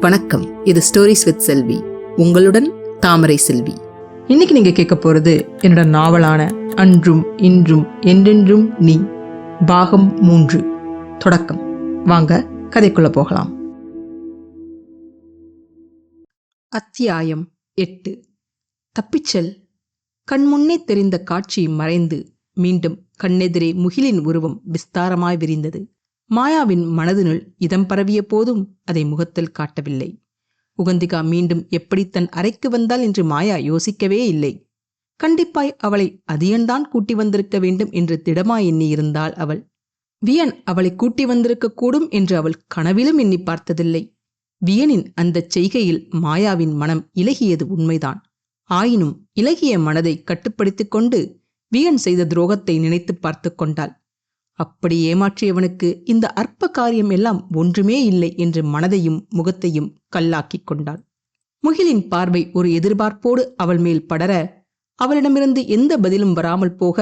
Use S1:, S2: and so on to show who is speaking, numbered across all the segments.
S1: வணக்கம். இது stories with செல்வி. உங்களுடன் தாமரை செல்வி.
S2: இன்னைக்கு நீங்க கேட்க போறது என்னோட நாவலான அன்றும் இன்றும் என்றென்றும் நீ பாகம் மூன்று. தொடக்கம். வாங்க கதைக்குள்ள போகலாம். அத்தியாயம் எட்டு. தப்பிச்சல். கண்முன்னே தெரிந்த காட்சி மறைந்து மீண்டும் கண்ணெதிரே முகிலின் உருவம் விஸ்தாரமாய் விரிந்தது. மாயாவின் மனதினுள் இதம் பரவிய போதும் அதை முகத்தில் காட்டவில்லை. உகந்திகா மீண்டும் எப்படி தன் அறைக்கு வந்தாள் என்று மாயா யோசிக்கவே இல்லை. கண்டிப்பாய் அவளை அதியன்தான் கூட்டி வந்திருக்க வேண்டும் என்று திடமாய் எண்ணியிருந்தாள் அவள். வியன் அவளை கூட்டி வந்திருக்க கூடும் என்று அவள் கனவிலும் எண்ணி பார்த்ததில்லை. வியனின் அந்தச் செய்கையில் மாயாவின் மனம் இலகியது உண்மைதான். ஆயினும் இலகிய மனதை கட்டுப்படுத்திக் கொண்டு வியன் செய்த துரோகத்தை நினைத்து பார்த்து கொண்டாள். அப்படி ஏமாற்றியவனுக்கு இந்த அற்ப காரியம் எல்லாம் ஒன்றுமே இல்லை என்று மனதையும் முகத்தையும் கல்லாக்கிக் கொண்டாள். முகிலின் பார்வை ஒரு எதிர்பார்ப்போடு அவள் மேல் படர அவளிடமிருந்து எந்த பதிலும் வராமல் போக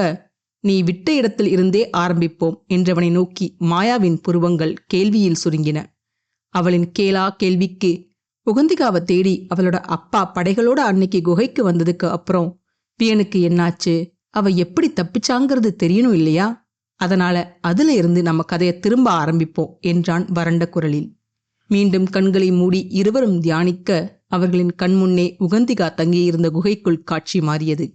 S2: நீ விட்ட இடத்தில் இருந்தே ஆரம்பிப்போம் என்றவனை நோக்கி மாயாவின் புருவங்கள் கேள்வியில் சுருங்கின. அவளின் கேளா கேள்விக்கு உகந்திகாவை தேடி அவளோட அப்பா படைகளோட அன்னைக்கு குகைக்கு வந்ததுக்கு அப்புறம் பியனுக்கு என்னாச்சு? அவ எப்படி தப்பிச்சாங்கிறது தெரியணும் இல்லையா? அதனால அதுல இருந்து நம்ம கதையை திரும்ப ஆரம்பிப்போம் என்றான் வறண்ட குரலில். மீண்டும் கண்களை மூடி இருவரும் தியானிக்க அவர்களின் கண்முன்னே உகந்திகா தங்கியிருந்த குகைக்குள் காட்சி மாறியது.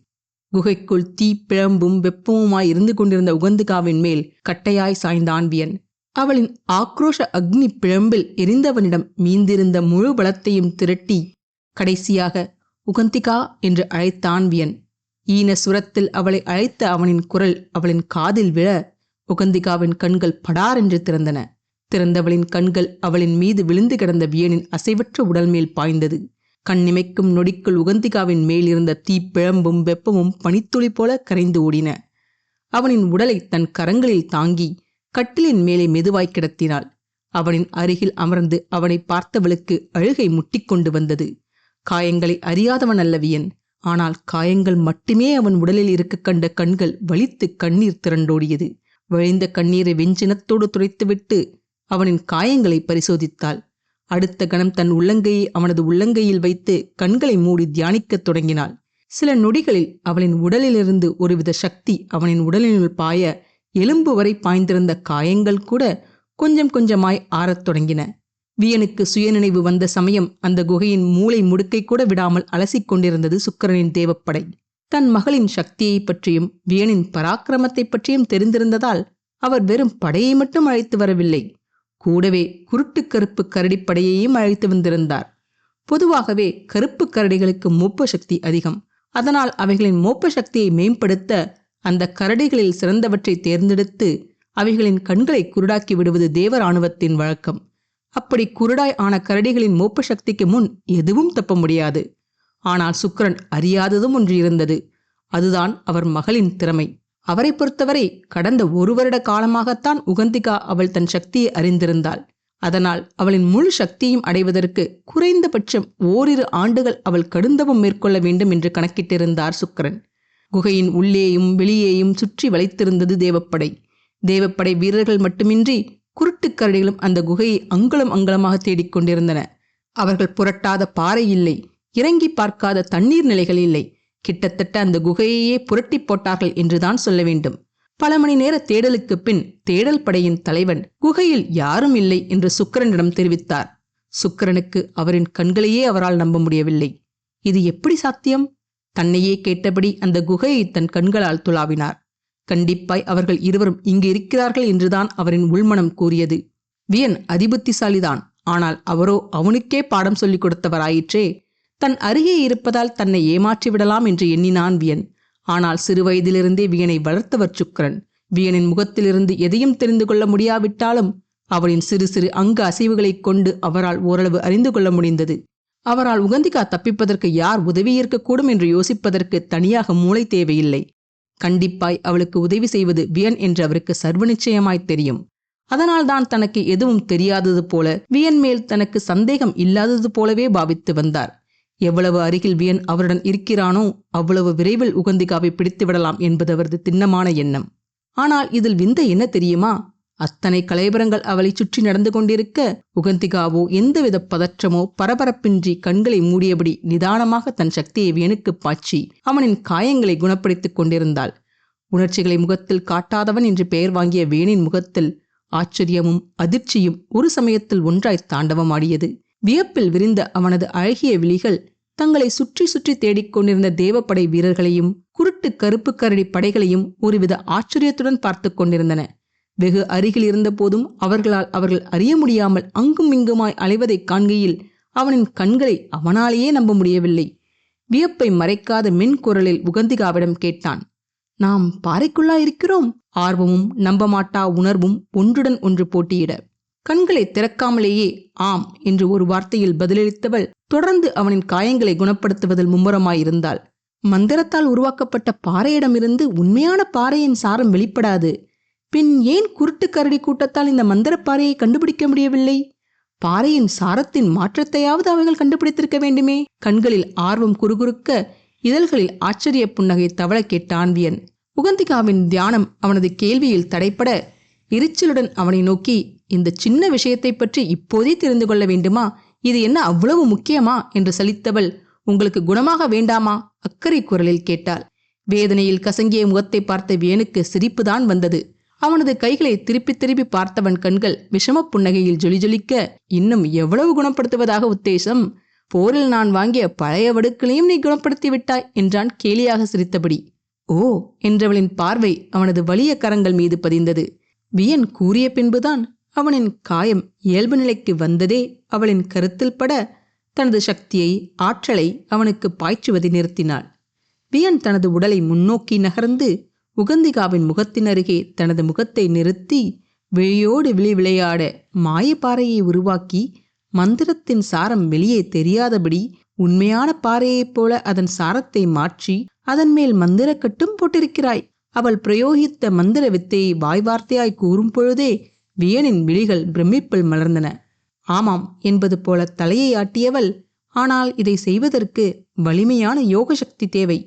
S2: குகைக்குள் தீ பிழம்பும் வெப்பமுமாய் இருந்து கொண்டிருந்த உகந்திகாவின் மேல் கட்டையாய் சாய்ந்தான் வியன் அவளின் ஆக்ரோஷ அக்னி பிழம்பில் எரிந்தவனிடம் மீந்திருந்த முழு பலத்தையும் திரட்டி கடைசியாக உகந்திகா என்று அழைத்தான் வியன் ஈன சுரத்தில் அவளை அழைத்த அவனின் குரல் அவளின் காதில் விழ உகந்திகாவின் கண்கள் படாரென்று திறந்தன. திறந்தவளின் கண்கள் அவளின் மீது விழுந்து கிடந்த வியனின் அசைவற்ற உடல் மேல் பாய்ந்தது. கண்ணிமைக்கும் நொடிக்குள் உகந்திகாவின் மேல் இருந்த தீப்பிழம்பும் வெப்பமும் பனித்துளி போல கரைந்து ஓடின. அவனின் உடலை தன் கரங்களில் தாங்கி கட்டிலின் மேலே மெதுவாய் கிடத்தினாள். அவனின் அருகில் அமர்ந்து அவனை பார்த்தவளுக்கு அழுகை முட்டிக்கொண்டு வந்தது. காயங்களை அறியாதவன் அல்லவியன் ஆனால் காயங்கள் மட்டுமே அவன் உடலில் இருக்க கண்ட கண்கள் வலித்து கண்ணீர் திரண்டோடியது. வழிந்த கண்ணீரை வெஞ்சினத்தோடு துடைத்துவிட்டு அவனின் காயங்களை பரிசோதித்தாள். அடுத்த கணம் தன் உள்ளங்கையை அவனது உள்ளங்கையில் வைத்து கண்களை மூடி தியானிக்கத் தொடங்கினாள். சில நொடிகளில் அவளின் உடலிலிருந்து ஒருவித சக்தி அவனின் உடலினுள் பாய எலும்பு வரை பாய்ந்திருந்த காயங்கள் கூட கொஞ்சம் கொஞ்சமாய் ஆறத் தொடங்கின. வியனுக்கு சுயநினைவு வந்த சமயம் அந்த குகையின் மூளை முடுக்கை கூட விடாமல் அலசிக் கொண்டிருந்தது சுக்கரனின் தேவப்படை. தன் மகளின் சக்தியை பற்றியும் வியனின் பராக்கிரமத்தை பற்றியும் தெரிந்திருந்ததால் அவர் வெறும் படையை மட்டும் அழைத்து வரவில்லை. கூடவே குருட்டு கருப்பு கரடிப்படையையும் அழைத்து வந்திருந்தார். பொதுவாகவே கருப்பு கரடிகளுக்கு மோப்ப சக்தி அதிகம். அதனால் அவைகளின் மோப்ப சக்தியை மேம்படுத்த அந்த கரடிகளில் சிறந்தவற்றை தேர்ந்தெடுத்து அவைகளின் கண்களை குருடாக்கி விடுவது தேவராணுவத்தின் வழக்கம். அப்படி குருடாய் ஆன கரடிகளின் மோப்ப சக்திக்கு முன் எதுவும் தப்ப முடியாது. ஆனால் சுக்கரன் அறியாததும் ஒன்று இருந்தது. அதுதான் அவர் மகளின் திறமை. அவரை பொறுத்தவரை கடந்த ஒரு வருட காலமாகத்தான் உகந்திகா அவள் தன் சக்தியை அறிந்திருந்தாள். அதனால் அவளின் முழு சக்தியும் அடைவதற்கு குறைந்தபட்சம் ஓரிரு ஆண்டுகள் அவள் கடுந்தவம் மேற்கொள்ள வேண்டும் என்று கணக்கிட்டிருந்தார் சுக்கரன். குகையின் உள்ளேயும் வெளியேயும் சுற்றி வளைத்திருந்தது தேவப்படை. தேவப்படை வீரர்கள் மட்டுமின்றி குருட்டுக்கரடிகளும் அந்த குகையை அங்குலம் அங்குலமாக தேடிக்கொண்டிருந்தன அவர்கள் புரட்டாத பாறை இல்லை. இறங்கி பார்க்காத தண்ணீர் நிலைகள் இல்லை. கிட்டத்தட்ட அந்த குகையையே புரட்டி போட்டார்கள் என்றுதான் சொல்ல வேண்டும். பல மணி நேர தேடலுக்கு பின் தேடல் படையின் தலைவன் குகையில் யாரும் இல்லை என்று சுக்கரனிடம் தெரிவித்தார். சுக்கரனுக்கு அவரின் கண்களையே அவரால் நம்ப முடியவில்லை. இது எப்படி சாத்தியம்? தன்னையே கேட்டபடி அந்த குகையை தன் கண்களால் துளாவினார். கண்டிப்பாய் அவர்கள் இருவரும் இங்கு இருக்கிறார்கள் என்றுதான் அவரின் உள்மனம் கூறியது. வியன் அதிபுத்திசாலிதான். ஆனால் அவரோ அவனுக்கே பாடம் சொல்லிக் கொடுத்தவராயிற்றே. தன் அருகே இருப்பதால் தன்னை ஏமாற்றி விடலாம் என்று எண்ணினான் வியன். ஆனால் சிறுவயதிலிருந்தே வியனை வளர்த்தவர் சுக்கரன். வியனின் முகத்திலிருந்து எதையும் தெரிந்து கொள்ள முடியாவிட்டாலும் அவளின் சிறு சிறு அங்கு அசைவுகளைக் கொண்டு அவரால் ஓரளவு அறிந்து கொள்ள முடிந்தது. அவரால் உகந்திகா தப்பிப்பதற்கு யார் உதவி இருக்கக்கூடும் என்று யோசிப்பதற்கு தனியாக மூளை தேவையில்லை. கண்டிப்பாய் அவளுக்கு உதவி செய்வது வியன் என்று அவருக்கு சர்வ நிச்சயமாய் தெரியும் அதனால்தான் தனக்கு எதுவும் தெரியாதது போல வியன் மேல் தனக்கு சந்தேகம் இல்லாதது போலவே பாவித்து வந்தார். எவ்வளவு அருகில் வியன் அவருடன் இருக்கிறானோ அவ்வளவு விரைவில் உகந்திகாவை பிடித்து விடலாம் என்பது அவரது திண்ணமான எண்ணம். ஆனால் இதில் விந்த என்ன தெரியுமா? அத்தனை கலைபரங்கள் அவளை சுற்றி நடந்து கொண்டிருக்க உகந்திகாவோ எந்தவித பதற்றமோ பரபரப்பின்றி கண்களை மூடியபடி நிதானமாக தன் சக்தியை வியனுக்கு பாய்ச்சி அவனின் காயங்களை குணப்படுத்திக் கொண்டிருந்தாள். உணர்ச்சிகளை முகத்தில் காட்டாதவன் என்று பெயர் வாங்கிய வேணின் முகத்தில் ஆச்சரியமும் அதிர்ச்சியும் ஒரு சமயத்தில் ஒன்றாய் தாண்டவமாடியது. வியப்பில் விரிந்த அவனது அழகிய விழிகள் தங்களை சுற்றி சுற்றி தேடிக்கொண்டிருந்த தேவப்படை வீரர்களையும் குருட்டு கருப்பு கரடி படைகளையும் ஒருவித ஆச்சரியத்துடன் பார்த்து கொண்டிருந்தன. வெகு அருகில் இருந்தபோதும் அவர்களால் அவர்கள் அறிய முடியாமல் அங்கும் இங்குமாய் அலைவதைக் காண்கையில் அவனின் கண்களை அவனாலேயே நம்ப முடியவில்லை. வியப்பை மறைக்காத மென்குரலில் உகந்திகாவிடம் கேட்டான் நாம் பாறைக்குள்ளா இருக்கிறோம் ஆர்வமும் நம்பமாட்டா உணர்வும் ஒன்றுடன் ஒன்று போட்டியிட. கண்களை திறக்காமலேயே ஆம் என்று ஒரு வார்த்தையில் பதிலளித்தவள் தொடர்ந்து அவனின் காயங்களை குணப்படுத்துவதில் மும்முரமாயிருந்தாள். மந்திரத்தால் உருவாக்கப்பட்ட பாறையிடமிருந்து உண்மையான பாறையின் சாரம் வெளிப்படாது. பின் ஏன் குருட்டு கரடி கூட்டத்தால் இந்த மந்திரப்பாறையை கண்டுபிடிக்க முடியவில்லை? பாறையின் சாரத்தின் மாற்றத்தையாவது அவைகள் கண்டுபிடித்திருக்க வேண்டுமே? கண்களில் ஆர்வம் குறுகுறுக்க இதழ்களில் ஆச்சரிய புன்னகை தவள கேட்டான் வியன் உகந்திகாவின் தியானம் அவனது கேள்வியில் தடைப்பட எரிச்சலுடன் அவனை நோக்கி இந்த சின்ன விஷயத்தை பற்றி இப்போதே தெரிந்து கொள்ள வேண்டுமா? இது என்ன அவ்வளவு முக்கியமா? என்று சலித்தவள் உங்களுக்கு குணமாக வேண்டாமா? அக்கறை குரலில் கேட்டாள். வேதனையில் கசங்கிய முகத்தை பார்த்த வேனுக்கு சிரிப்புதான் வந்தது. அவனது கைகளை திருப்பி திருப்பி பார்த்தவன் கண்கள் விஷமப் புன்னகையில் ஜொலி ஜொலிக்க இன்னும் எவ்வளவு குணப்படுத்துவதாக உத்தேசம்? போரில் நான் வாங்கிய பழைய வடுக்களையும் நீ குணப்படுத்தி விட்டாய் என்றான் கேலியாக சிரித்தபடி. ஓ என்றவளின் பார்வை அவனது வலிய கரங்கள் மீது பதிந்தது. வியன் கூறிய பின்புதான் அவனின் காயம் இயல்பு நிலைக்கு வந்ததே அவளின் கருத்தில் பட தனது சக்தியை ஆற்றலை அவனுக்கு பாய்ச்சுவதை நிறுத்தினாள். வியன் தனது உடலை முன்னோக்கி நகர்ந்து உகந்திகாவின் முகத்தின் அருகே தனது முகத்தை நிறுத்தி விழியோடு விழி விளையாட மாயப்பாறையை உருவாக்கி மந்திரத்தின் சாரம் வெளியே தெரியாதபடி உண்மையான பாறையைப் போல அதன் சாரத்தை மாற்றி அதன் மேல் மந்திரக்கட்டும் போட்டிருக்கிறாய். அவள் பிரயோகித்த மந்திர வித்தையை வாய்வார்த்தையாய் கூறும் பொழுதே வியனின் விழிகள் பிரமிப்பில் மலர்ந்தன. ஆமாம் என்பது போல தலையை ஆட்டியவள் ஆனால் இதை செய்வதற்கு வலிமையான யோக சக்தி தேவை.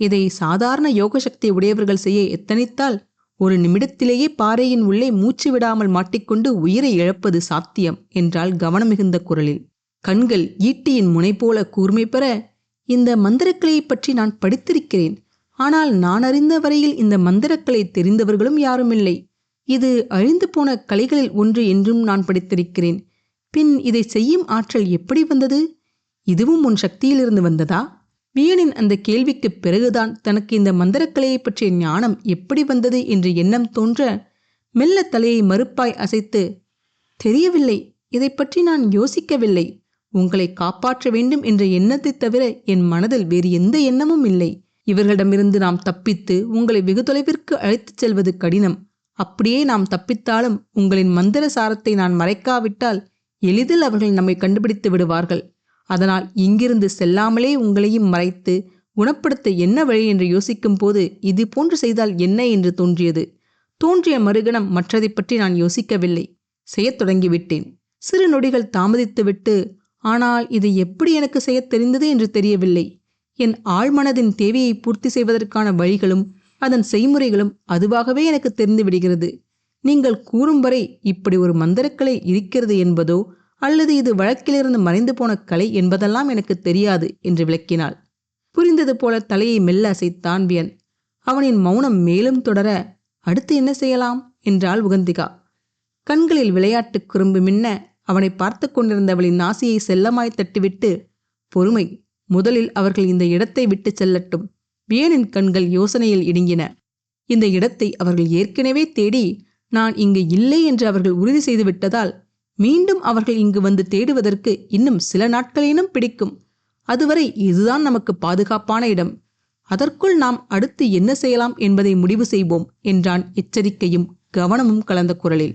S2: இதை சாதாரண யோக சக்தி உடையவர்கள் செய்ய எத்தனித்தால் ஒரு நிமிடத்திலேயே பாறையின் உள்ளே மூச்சு விடாமல் மாட்டிக்கொண்டு உயிரை இழப்பது சாத்தியம் என்றால் கவனம் மிகுந்த குரலில். கண்கள் ஈட்டியின் முனை போல கூர்மை பெற இந்த மந்திரக்கலையை பற்றி நான் படித்திருக்கிறேன். ஆனால் நான் அறிந்த வரையில் இந்த மந்திரக்கலை தெரிந்தவர்களும் யாரும் இல்லை இது அழிந்து போன கலைகளில் ஒன்று என்றும் நான் படித்திருக்கிறேன். பின் இதை செய்யும் ஆற்றல் எப்படி வந்தது? இதுவும் உன் சக்தியிலிருந்து வந்ததா? வீணின் அந்த கேள்விக்குப் பிறகுதான் தனக்கு இந்த மந்திரக்கலையை பற்றிய ஞானம் எப்படி வந்தது என்று எண்ணம் தோன்ற மெல்ல தலையை மறுப்பாய் அசைத்து தெரியவில்லை இதை பற்றி நான் யோசிக்கவில்லை. உங்களை காப்பாற்ற வேண்டும் என்ற எண்ணத்தைத் தவிர என் மனதில் வேறு எந்த எண்ணமும் இல்லை. இவர்களிடமிருந்து நாம் தப்பித்து உங்களை வெகு தொலைவிற்கு அழைத்துச் செல்வது கடினம். அப்படியே நாம் தப்பித்தாலும் உங்களின் மந்திர சாரத்தை நான் மறைக்காவிட்டால் எளிதில் அவர்கள் நம்மை கண்டுபிடித்து விடுவார்கள். அதனால் இங்கிருந்து செல்லாமலே உங்களையும் மறைத்து குணப்படுத்த என்ன வழி என்று யோசிக்கும் போது இது போன்று செய்தால் என்ன என்று தோன்றியது. தோன்றிய மறுகணம் மற்றதை பற்றி நான் யோசிக்கவில்லை. செய்யத் தொடங்கிவிட்டேன். சிறு நொடிகள் தாமதித்துவிட்டு ஆனால் இது எப்படி எனக்கு செய்யத் தெரிந்தது? என்று தெரியவில்லை. என் ஆழ்மனதின் தேவையை பூர்த்தி செய்வதற்கான வழிகளும் அதன் செய்முறைகளும் அதுவாகவே எனக்கு தெரிந்து விடுகிறது. நீங்கள் கூறும் வரை இப்படி ஒரு மந்திரக்கலை இருக்கிறது என்பதோ அல்லது இது வழக்கிலிருந்து மறைந்து போன கலை என்பதெல்லாம் எனக்கு தெரியாது என்று விளக்கினாள். புரிந்தது போல தலையை மெல்ல அசைத்தான் வியன் அவனின் மௌனம் மேலும் தொடர அடுத்து என்ன செய்யலாம்? என்றாள் உகந்திகா. கண்களில் விளையாட்டு குறும்பு மின்ன அவனை பார்த்து கொண்டிருந்தவளின் நாசியை செல்லமாய் தட்டிவிட்டு பொறுமை முதலில் அவர்கள் இந்த இடத்தை விட்டு செல்லட்டும். வியனின் கண்கள் யோசனையில் இடுங்கின. இந்த இடத்தை அவர்கள் ஏற்கனவே தேடி நான் இங்கு இல்லை என்று அவர்கள் உறுதி செய்து விட்டதால் மீண்டும் அவர்கள் இங்கு வந்து தேடுவதற்கு இன்னும் சில நாட்களேனும் பிடிக்கும். அதுவரை இதுதான் நமக்கு பாதுகாப்பான இடம். அதற்குள் நாம் அடுத்து என்ன செய்யலாம் என்பதை முடிவு செய்வோம் என்றான் எச்சரிக்கையும் கவனமும் கலந்த குரலில்.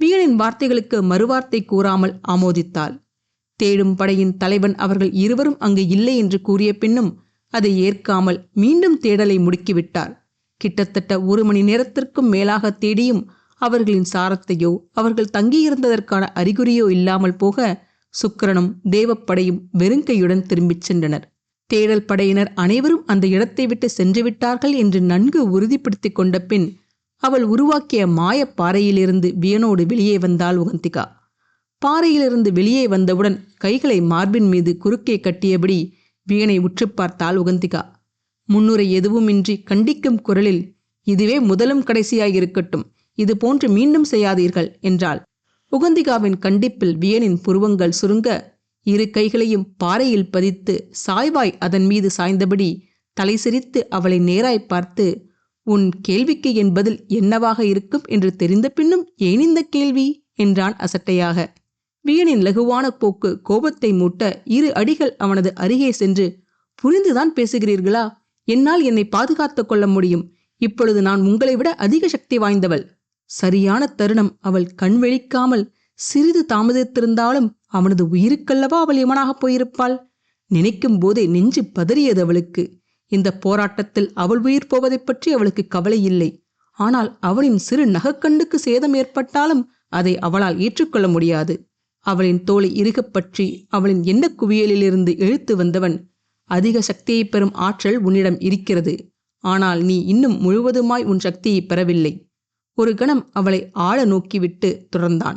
S2: வீரனின் வார்த்தைகளுக்கு மறுவார்த்தை கூறாமல் ஆமோதித்தாள். தேடும் படையின் தலைவன் அவர்கள் இருவரும் அங்கு இல்லை என்று கூறிய பின்னும் அதை ஏற்காமல் மீண்டும் தேடலை முடுக்கிவிட்டார். கிட்டத்தட்ட ஒரு மணி நேரத்திற்கும் மேலாக தேடியும் அவர்களின் சாரத்தையோ அவர்கள் தங்கியிருந்ததற்கான அறிகுறியோ இல்லாமல் போக சுக்கரனும் தேவப்படையும் வெறுங்கையுடன் திரும்பிச் சென்றனர். தேடல் படையினர் அனைவரும் அந்த இடத்தை விட்டு சென்று விட்டார்கள் என்று நன்கு உறுதிப்படுத்திக் கொண்ட பின் அவள் உருவாக்கிய மாயப் பாறையிலிருந்து வியனோடு வெளியே வந்தாள் உகந்திகா. பாறையிலிருந்து வெளியே வந்தவுடன் கைகளை மார்பின் மீது குறுக்கே கட்டியபடி வியனை உற்று பார்த்தாள் உகந்திகா. முன்னுரை எதுவுமின்றி கண்டிக்கும் குரலில் இதுவே முதலும் கடைசியாய் இருக்கட்டும் இது போன்று மீண்டும் செய்யாதீர்கள் என்றாள். உகந்திகாவின் கண்டிப்பில் வியனின் புருவங்கள் சுருங்க இரு கைகளையும் பாறையில் பதித்து சாய்வாய் அதன் மீது சாய்ந்தபடி தலை சிரித்து அவளை நேராய் பார்த்து உன் கேள்விக்கு என் பதில் என்னவாக இருக்கும் என்று தெரிந்த பின்னும் ஏன் இந்த கேள்வி? என்றான் அசட்டையாக. வீணின் லகுவான போக்கு கோபத்தை மூட்ட இரு அடிகள் அவனது அருகே சென்று புரிந்துதான் பேசுகிறீர்களா? என்னால் என்னை பாதுகாத்துக் கொள்ள முடியும். இப்பொழுது நான் உங்களை விட அதிக சக்தி வாய்ந்தவள். சரியான தருணம். அவள் கண்வெழிக்காமல் சிறிது தாமதித்திருந்தாலும் அவனது உயிருக்கல்லவா அவள் இவனாகப் போயிருப்பாள்? நினைக்கும் போதே நெஞ்சு பதறியது அவளுக்கு. இந்த போராட்டத்தில் அவள் உயிர் போவதைப் பற்றி அவளுக்கு கவலை இல்லை. ஆனால் அவளின் சிறு நகக்கண்டுக்கு சேதம் ஏற்பட்டாலும் அதை அவளால் ஏற்றுக்கொள்ள முடியாது. அவளின் தோலை இறுகப் பற்றி அவளின் எண்ணக் குவியலிலிருந்து இழுத்து வந்தவன் அதிக சக்தியை பெறும் ஆற்றல் உன்னிடம் இருக்கிறது. ஆனால் நீ இன்னும் முழுவதுமாய் உன் சக்தியை பெறவில்லை. ஒரு கணம் அவளை ஆழ நோக்கிவிட்டு தொடர்ந்தான்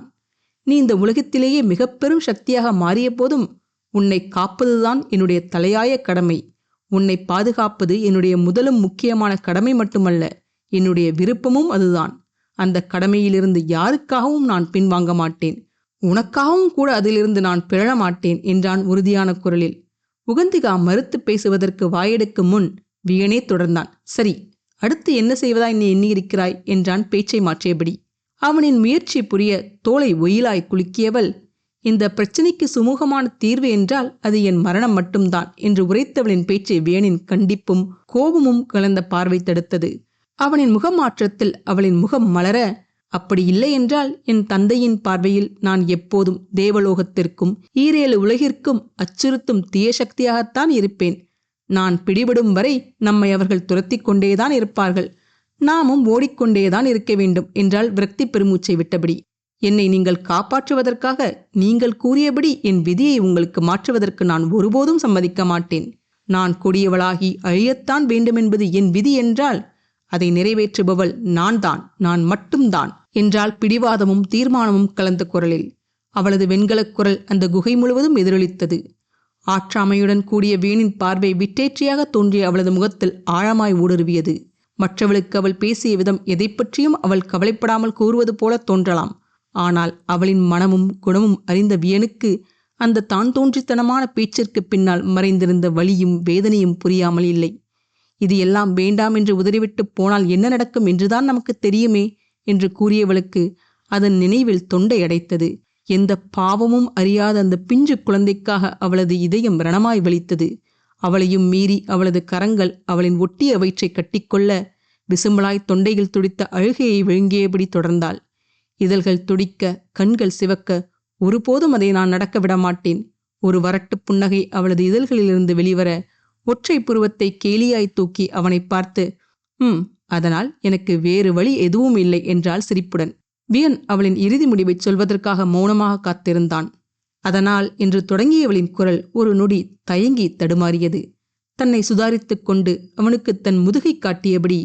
S2: நீ இந்த உலகத்திலேயே மிக பெரும் சக்தியாக மாறிய போதும் உன்னை காப்பதுதான் என்னுடைய தலையாய கடமை. உன்னை பாதுகாப்பது என்னுடைய முதலும் முக்கியமான கடமை மட்டுமல்ல என்னுடைய விருப்பமும் அதுதான். அந்த கடமையிலிருந்து யாருக்காகவும் நான் பின்வாங்க மாட்டேன். உனக்காகவும் கூட அதிலிருந்து நான் பிறழ மாட்டேன் என்றான் உறுதியான குரலில். உகந்திகா மறுத்து பேசுவதற்கு வாயெடுக்கும் முன் வியனே தொடர்ந்தான். சரி அடுத்து என்ன செய்வதாய் நீ எண்ணியிருக்கிறாய்? என்றான் பேச்சை மாற்றியபடி. அவனின் முயற்சி புரிய தோலை ஒயிலாய் குலுக்கியவள் இந்த பிரச்சனைக்கு சுமூகமான தீர்வு என்றால் அது என் மரணம் மட்டும்தான் என்று உரைத்தவளின் பேச்சை வியனின் கண்டிப்பும் கோபமும் கலந்த பார்வை தடுத்தது. அவனின் முகமாற்றத்தில் அவளின் முகம் மலர அப்படி இல்லை என்றால் என் தந்தையின் பார்வையில் நான் எப்போதும் தேவலோகத்திற்கும் ஈரேழு உலகிற்கும் அச்சுறுத்தும் தீய சக்தியாகத்தான் இருப்பேன். நான் பிடிபடும் வரை நம்மை அவர்கள் துரத்தி கொண்டேதான் இருப்பார்கள். நாமும் ஓடிக்கொண்டேதான் இருக்க வேண்டும் என்றால் விரக்தி பெருமூச்சை விட்டபடி. என்னை நீங்கள் காப்பாற்றுவதற்காக நீங்கள் கூறியபடி என் விதியை உங்களுக்கு மாற்றுவதற்கு நான் ஒருபோதும் சம்மதிக்க மாட்டேன். நான் கொடியவளாகி அழியத்தான் வேண்டுமென்பது என் விதி என்றால் அதை நிறைவேற்றுபவள் நான் தான் நான் மட்டும்தான் என்றால் பிடிவாதமும் தீர்மானமும் கலந்த குரலில். அவளது வெண்கலக் குரல் அந்த குகை முழுவதும் எதிரொலித்தது. ஆற்றாமையுடன் கூடிய வீணின் பார்வை விட்டேற்றியாக தோன்றிய அவளது முகத்தில் ஆழமாய் ஊடுருவியது. மற்றவளுக்கு அவள் பேசிய விதம் எதை பற்றியும் அவள் கவலைப்படாமல் கூறுவது போல தோன்றலாம். ஆனால் அவளின் மனமும் குணமும் அறிந்த வியனுக்கு அந்த தான் தோன்றித்தனமான பேச்சிற்கு பின்னால் மறைந்திருந்த வலியும் வேதனையும் புரியாமல் இல்லை. இது எல்லாம் வேண்டாம் என்று உதறிவிட்டு போனால் என்ன நடக்கும் என்றுதான் நமக்கு தெரியுமே என்று கூறியவளுக்கு அதன் நினைவில் தொண்டை அடைத்தது. எந்த பாவமும் அறியாத அந்த பிஞ்சு குழந்தைக்காக அவளது இதயம் ரணமாய் வலித்தது. அவளையும் மீறி அவளது கரங்கள் அவளின் ஒட்டிய வயிற்றை கட்டிக்கொள்ள விசும்பலாய் தொண்டையில் துடித்த அழுகையை விழுங்கியபடி தொடர்ந்தாள். இதழ்கள் துடிக்க கண்கள் சிவக்க ஒருபோதும் அதை நான் நடக்க விட மாட்டேன் ஒரு வரட்டு புன்னகை அவளது இதழ்களிலிருந்து வெளிவர ஒற்றை புருவத்தை கேலியாய் தூக்கி அவனை பார்த்து ம் அதனால் எனக்கு வேறு வழி எதுவும் இல்லை என்றாள் சிரிப்புடன். வியன் அவளின் இறுதி முடிவைச் சொல்வதற்காக மௌனமாக காத்திருந்தான். அதனால் என்று தொடங்கியவளின் குரல் ஒரு நொடி தயங்கி தடுமாறியது. தன்னை சுதாரித்துக் கொண்டு அவனுக்கு தன் முதுகை காட்டியபடி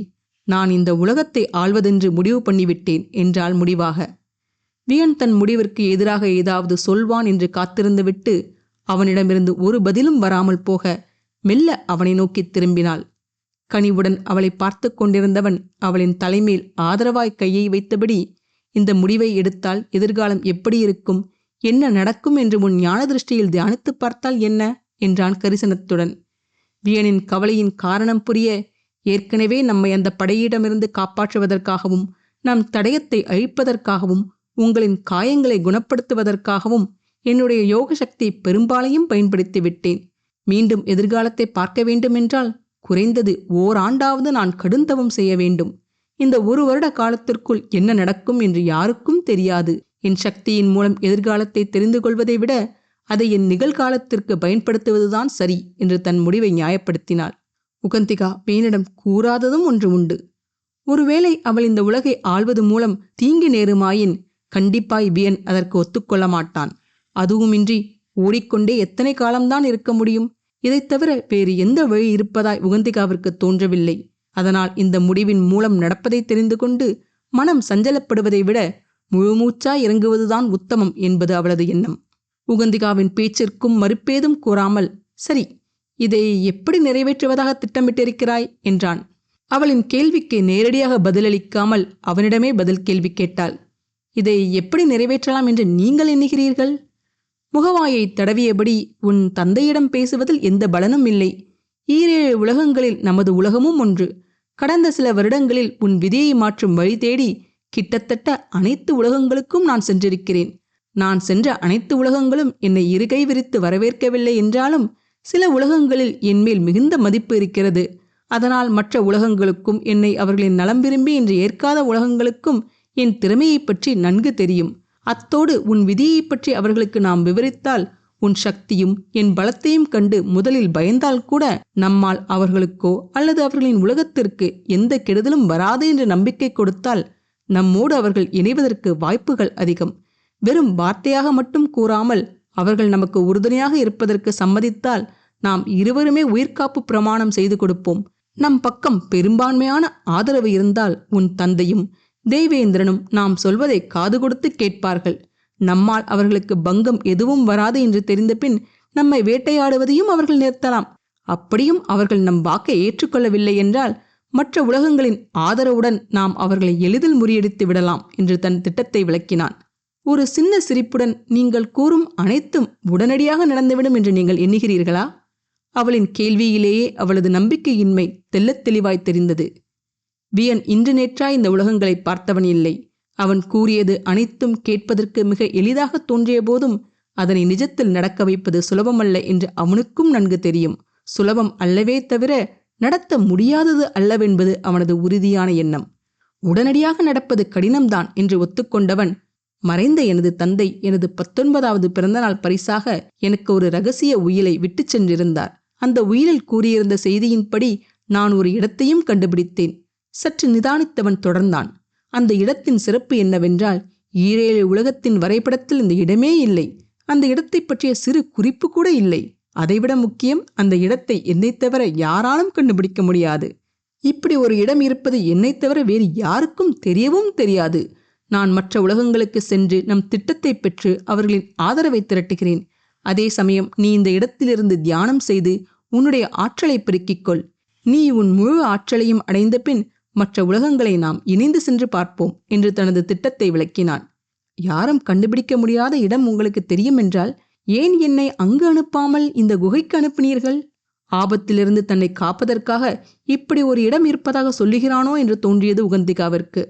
S2: நான் இந்த உலகத்தை ஆள்வதென்று முடிவு பண்ணிவிட்டேன் என்றாள் முடிவாக. வியன் தன் முடிவிற்கு எதிராக ஏதாவது சொல்வான் என்று காத்திருந்துவிட்டு அவனிடமிருந்து ஒரு பதிலும் வராமல் போக மெல்ல அவனை நோக்கி திரும்பினாள். கனிவுடன் அவளை பார்த்து கொண்டிருந்தவன் அவளின் தலைமேல் ஆதரவாய் கையை வைத்தபடி இந்த முடிவை எடுத்தால் எதிர்காலம் எப்படி இருக்கும் என்ன நடக்கும் என்று உன் ஞான திருஷ்டியில் தியானித்து பார்த்தால் என்ன? என்றான் கரிசனத்துடன். வியனின் கவலையின் காரணம் புரிய ஏற்கனவே நம்மை அந்த படையிடமிருந்து காப்பாற்றுவதற்காகவும் நம் தடயத்தை அழிப்பதற்காகவும் உங்களின் காயங்களை குணப்படுத்துவதற்காகவும் என்னுடைய யோக சக்தி பெரும்பாலையும் பயன்படுத்தி விட்டேன். மீண்டும் எதிர்காலத்தை பார்க்க வேண்டுமென்றால் குறைந்தது ஓராண்டாவது நான் கடுந்தவம் செய்ய வேண்டும். இந்த ஒரு வருட காலத்திற்குள் என்ன நடக்கும் என்று யாருக்கும் தெரியாது. என் சக்தியின் மூலம் எதிர்காலத்தை தெரிந்து கொள்வதை விட அதை என் நிகழ்காலத்திற்கு பயன்படுத்துவதுதான் சரி என்று தன் முடிவை நியாயப்படுத்தினாள். உகந்திகா மீனிடம் கூறாததும் ஒன்று உண்டு. ஒருவேளை அவள் இந்த உலகை ஆள்வது மூலம் தீங்கு நேருமாயின் கண்டிப்பாய் பியன் அதற்கு ஒத்துக்கொள்ள மாட்டான். அதுவுமின்றி ஓடிக்கொண்டே எத்தனை காலம்தான் இருக்க முடியும்? இதைத் தவிர வேறு எந்த வழி இருப்பதாய் உகந்திகாவிற்கு தோன்றவில்லை. அதனால் இந்த முடிவின் மூலம் நடப்பதை தெரிந்து கொண்டு மனம் சஞ்சலப்படுவதை விட முழுமூச்சாய் இறங்குவதுதான் உத்தமம் என்பது அவளது எண்ணம். உகந்திகாவின் பேச்சிற்கும் மறுப்பேதும் கூறாமல் சரி இதை எப்படி நிறைவேற்றுவதாக திட்டமிட்டிருக்கிறாய்? என்றான். அவளின் கேள்விக்கு நேரடியாக பதிலளிக்காமல் அவனிடமே பதில் கேள்வி கேட்டாள். இதை எப்படி நிறைவேற்றலாம் என்று நீங்கள் எண்ணுகிறீர்கள்? முகவாயை தடவியபடி உன் தந்தையிடம் பேசுவதில் எந்த பலனும் இல்லை. ஈரேழு உலகங்களில் நமது உலகமும் ஒன்று. கடந்த சில வருடங்களில் உன் விதியை மாற்றும் வழி தேடி கிட்டத்தட்ட அனைத்து உலகங்களுக்கும் நான் சென்றிருக்கிறேன். நான் சென்ற அனைத்து உலகங்களும் என்னை இருகை விரித்து வரவேற்கவில்லை என்றாலும் சில உலகங்களில் என்மேல் மிகுந்த மதிப்பு இருக்கிறது. அதனால் மற்ற உலகங்களுக்கும் என்னை அவர்களின் நலம் விரும்பி என்று ஏற்காத உலகங்களுக்கும் என் திறமையைப் பற்றி நன்கு தெரியும். அத்தோடு உன் விதியைப் பற்றி அவர்களுக்கு நாம் விவரித்தால் உன் சக்தியும் என் பலத்தையும் கண்டு முதலில் பயந்தால் கூட நம்மால் அவர்களுக்கோ அல்லது அவர்களின் உலகத்திற்கு எந்த கெடுதலும் வராது என்று நம்பிக்கை கொடுத்தால் நம்மோடு அவர்கள் இணைவதற்கு வாய்ப்புகள் அதிகம். வெறும் வார்த்தையாக மட்டும் கூறாமல் அவர்கள் நமக்கு உறுதுணையாக இருப்பதற்கு சம்மதித்தால் நாம் இருவருமே உயிர்காப்பு பிரமாணம் செய்து கொடுப்போம். நம் பக்கம் பெரும்பான்மையான ஆதரவு இருந்தால் உன் தந்தையும் தேவேந்திரனும் நாம் சொல்வதை காது கொடுத்து கேட்பார்கள். நம்மால் அவர்களுக்கு பங்கம் எதுவும் வராது என்று தெரிந்த பின் நம்மை வேட்டையாடுவதையும் அவர்கள் நிறுத்தலாம். அப்படியும் அவர்கள் நம் வாக்கை ஏற்றுக்கொள்ளவில்லை என்றால் மற்ற உலகங்களின் ஆதரவுடன் நாம் அவர்களை எளிதில் முறியடித்து விடலாம் என்று தன் திட்டத்தை விளக்கினான். ஒரு சின்ன சிரிப்புடன் நீங்கள் கூறும் அனைத்தும் உடனடியாக நடந்துவிடும் என்று நீங்கள் எண்ணுகிறீர்களா? அவளின் கேள்வியிலேயே அவளது நம்பிக்கையின்மை தெள்ளத் தெளிவாய் தெரிந்தது. வியன் இன்று நேற்றாய் இந்த உலகங்களை பார்த்தவன் இல்லை. அவன் கூறியது அனைத்தும் கேட்பதற்கு மிக எளிதாக தோன்றிய போதும் அதனை நிஜத்தில் நடக்க வைப்பது சுலபமல்ல என்று அவனுக்கும் நன்கு தெரியும். சுலபம் அல்லவே தவிர நடத்த முடியாதது அல்லவென்பது அவனது உறுதியான எண்ணம். உடனடியாக நடப்பது கடினம்தான் என்று ஒத்துக்கொண்டவன் மறைந்த எனது தந்தை எனது பத்தொன்பதாவது பிறந்தநாள் பரிசாக எனக்கு ஒரு ரகசிய உயிலை விட்டுச் சென்றிருந்தார். அந்த உயிலில் கூறியிருந்த செய்தியின்படி நான் ஒரு இடத்தையும் கண்டுபிடித்தேன். சற்று நிதானித்தவன் தொடர்ந்தான். அந்த இடத்தின் சிறப்பு என்னவென்றால் ஈரேழு உலகத்தின் வரைபடத்தில் இந்த இடமே இல்லை. அந்த இடத்தை பற்றிய சிறு குறிப்பு கூட இல்லை. அதைவிட முக்கியம் அந்த இடத்தை என்னைத் தவிர யாராலும் கண்டுபிடிக்க முடியாது. இப்படி ஒரு இடம் இருப்பது என்னைத் தவிர வேறு யாருக்கும் தெரியவும் தெரியாது. நான் மற்ற உலகங்களுக்கு சென்று நம் திட்டத்தை பெற்று அவர்களின் ஆதரவை திரட்டுகிறேன். அதே சமயம் நீ இந்த இடத்திலிருந்து தியானம் செய்து உன்னுடைய ஆற்றலை பெருக்கிக் கொள். நீ உன் முழு ஆற்றலையும் அடைந்த பின் மற்ற உலகங்களை நாம் இணைந்து சென்று பார்ப்போம் என்று தனது திட்டத்தை விளக்கினான். யாரும் கண்டுபிடிக்க முடியாத இடம் உங்களுக்கு தெரியும் என்றால் ஏன் என்னை அங்கு அனுப்பாமல் இந்த குகைக்கு அனுப்பினீர்கள்? ஆபத்திலிருந்து தன்னை காப்பதற்காக இப்படி ஒரு இடம் இருப்பதாக சொல்லுகிறானோ என்று தோன்றியது உகந்திகாவிற்கு.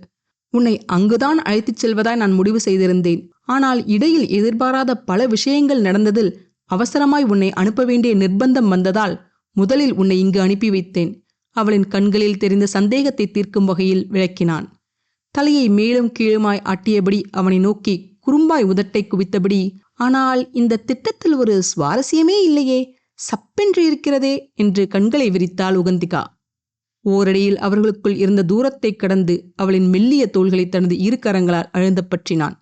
S2: உன்னை அங்குதான் அழைத்துச் செல்வதாய் நான் முடிவு செய்திருந்தேன். ஆனால் இடையில் எதிர்பாராத பல விஷயங்கள் நடந்ததில் அவசரமாய் உன்னை அனுப்ப வேண்டிய நிர்பந்தம் வந்ததால் முதலில் உன்னை இங்கு அனுப்பி வைத்தேன். அவளின் கண்களில் தெரிந்த சந்தேகத்தை தீர்க்கும் வகையில் விளக்கினான். தலையை மேலும் கீழுமாய் ஆட்டியபடி அவனை நோக்கி குறும்பாய் உதட்டை குவித்தபடி ஆனால் இந்த திட்டத்தில் ஒரு சுவாரஸ்யமே இல்லையே சப்பென்று இருக்கிறதே என்று கண்களை விரித்தாள் உகந்திகா. ஓரடியில் அவர்களுக்குள் இருந்த தூரத்தை கடந்து அவளின் மெல்லிய தோள்களை தனது இரு கரங்களால் அழுந்த பற்றினான்.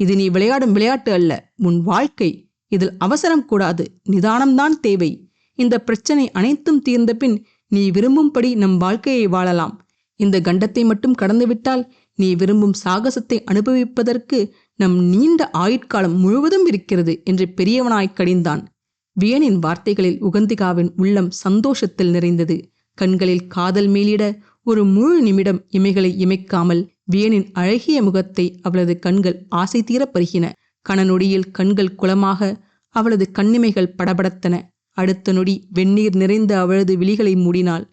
S2: இது நீ விளையாடும் விளையாட்டு அல்ல உன் வாழ்க்கை. இதில் அவசரம் கூடாது நிதானம்தான் தேவை. இந்த பிரச்சனை அனைத்தும் தீர்ந்த பின் நீ விரும்பும்படி நம் வாழ்க்கையை வாழலாம். இந்த கண்டத்தை மட்டும் கடந்துவிட்டால் நீ விரும்பும் சாகசத்தை அனுபவிப்பதற்கு நம் நீண்ட ஆயுட்காலம் முழுவதும் இருக்கிறது என்று பெரியவனாய் கடிந்தான். வியனின் வார்த்தைகளில் உகந்திகாவின் உள்ளம் சந்தோஷத்தில் நிறைந்தது. கண்களில் காதல் மேலிட ஒரு முழு நிமிடம் இமைகளை இமைக்காமல் வியனின் அழகிய முகத்தை அவளது கண்கள் ஆசை தீர பருகின கணநொடியில் கண்கள் குளமாக அவளது கண்ணிமைகள் படபடத்தன. அடுத்த நொடி வெந்நீர் நிறைந்த அவளது விழிகளை மூடினாள்.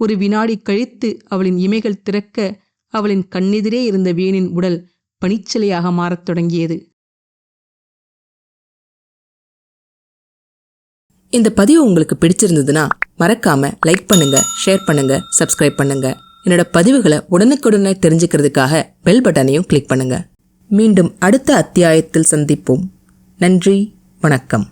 S2: ஒரு வினாடி கழித்து அவளின் இமைகள் திறக்க அவளின் கண்ணெதிரே இருந்த வேனின் உடல் பனிச்சிலையாக மாறத் தொடங்கியது.
S1: இந்த பதிவு உங்களுக்கு பிடிச்சிருந்ததுன்னா மறக்காம லைக் பண்ணுங்க ஷேர் பண்ணுங்க சப்ஸ்கிரைப் பண்ணுங்க. என்னோட பதிவுகளை உடனுக்குடனே தெரிஞ்சுக்கிறதுக்காக பெல் பட்டனையும் கிளிக் பண்ணுங்க. மீண்டும் அடுத்த அத்தியாயத்தில் சந்திப்போம். நன்றி வணக்கம்.